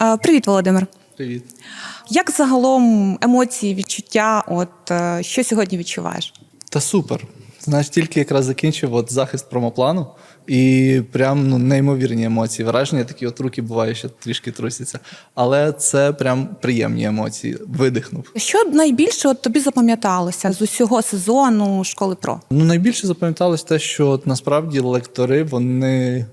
Е, Привіт, Володимир. Привіт. Як загалом емоції, відчуття? От е, що сьогодні відчуваєш? Та супер. Знаєш, тільки якраз закінчив от захист промоплану, і прям ну, неймовірні емоції. Враження такі от руки буває, що трішки трусяться. Але це прям приємні емоції. Видихнув. Що найбільше от тобі запам'яталося з усього сезону школи ПРО? Ну, найбільше запам'яталось те, що от, насправді лектори вони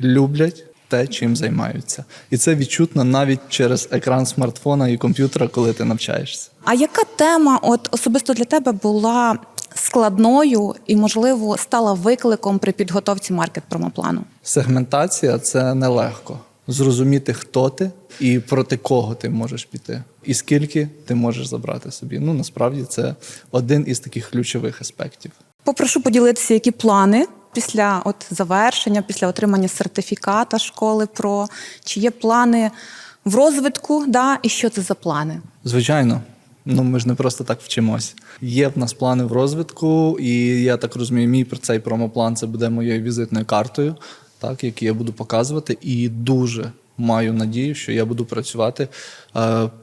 люблять те, чим займаються. І це відчутно навіть через екран смартфона і комп'ютера, коли ти навчаєшся. А яка тема от особисто для тебе була складною і, можливо, стала викликом при підготовці маркет промоплану? Сегментація це нелегко. Зрозуміти, хто ти і проти кого ти можеш піти, і скільки ти можеш забрати собі. Ну насправді це один із таких ключових аспектів. Попрошу поділитися, які плани після от завершення, після отримання сертифіката школи ПРО, чи є плани в розвитку, да, і що це за плани? Звичайно, ну ми ж не просто так вчимось. Є в нас плани в розвитку, і я так розумію, мій про цей промоплан це буде моєю візитною картою, так який я буду показувати, і дуже. Маю надію, що я буду працювати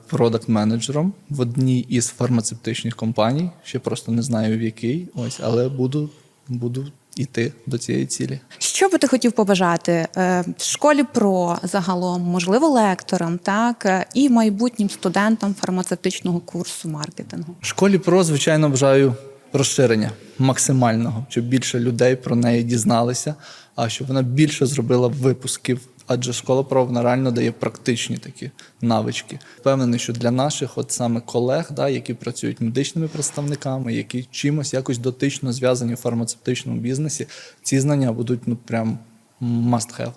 продакт-менеджером в одній із фармацевтичних компаній. Ще просто не знаю в якій. Ось, але буду, буду йти до цієї цілі. Що би ти хотів побажати е, школі ПРО загалом, можливо, лекторам, так е, і майбутнім студентам фармацевтичного курсу маркетингу? Школі ПРО, звичайно, бажаю розширення максимального, щоб більше людей про неї дізналися, а щоб вона більше зробила випусків. Адже школа ПРО вона реально дає практичні такі навички. Впевнений, що для наших, от саме колег, да, які працюють медичними представниками, які чимось якось дотично зв'язані в фармацевтичному бізнесі, ці знання будуть ну прям must have.